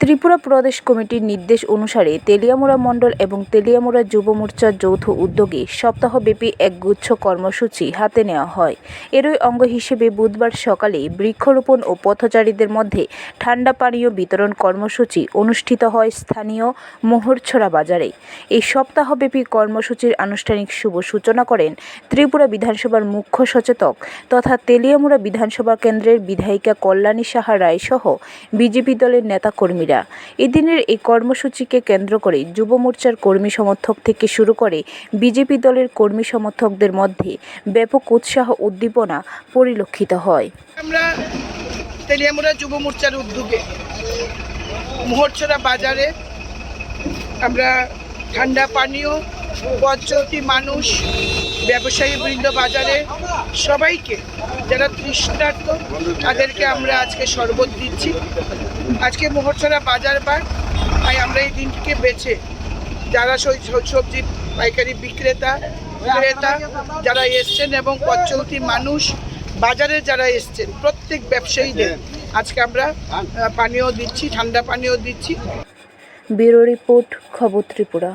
ত্রিপুরা প্রদেশ কমিটির নির্দেশ অনুসারে তেলিয়ামুড়া মণ্ডল এবং তেলিয়ামুড়া যুব মোর্চার যৌথ উদ্যোগে সপ্তাহব্যাপী এক গুচ্ছ কর্মসূচি হাতে নেওয়া হয়। এরই অঙ্গ হিসেবে বুধবার সকালে বৃক্ষরোপণ ও পথচারীদের মধ্যে ঠান্ডা পানীয় বিতরণ কর্মসূচি অনুষ্ঠিত হয় স্থানীয় মোহরছড়া বাজারে। এই সপ্তাহব্যাপী কর্মসূচির আনুষ্ঠানিক শুভ সূচনা করেন ত্রিপুরা বিধানসভার মুখ্য সচেতক তথা তেলিয়ামুড়া বিধানসভা কেন্দ্রের বিধায়িকা কল্যাণী সাহা রায় সহ বিজেপি দলের নেতাকর্মীরা এদিনের এই কর্মসূচিকে কেন্দ্র করে যুব মোর্চার কর্মী সমর্থক থেকে শুরু করে বিজেপি দলের কর্মী সমর্থকদের মধ্যে ব্যাপক উৎসাহ উদ্দীপনা পরিলক্ষিত হয়। আমরা তেলিয়ামুড়া যুব মোর্চার উদ্যোগে মোহরছড়া বাজারে আমরা ঠান্ডা পানীয় পথচলতি মানুষ ব্যবসায়ী বৃন্দ বাজারে, সবাইকে যারা তৃষ্ণার্ত, তাদেরকে আমরা আজকে শরবত দিচ্ছি। আজকে মোহরছড়া বাজার বার, তাই আমরা এই দিনটিকে বেছে, যারা সবজি পাইকারি বিক্রেতা, ক্রেতা, যারা এসছেন এবং পথচলতি মানুষ, বাজারে যারা এসছেন, প্রত্যেক ব্যবসায়ীদের আজকে আমরা পানীয় দিচ্ছি, ঠান্ডা পানীয় দিচ্ছি। ব্যুরো রিপোর্ট, খবর ত্রিপুরা।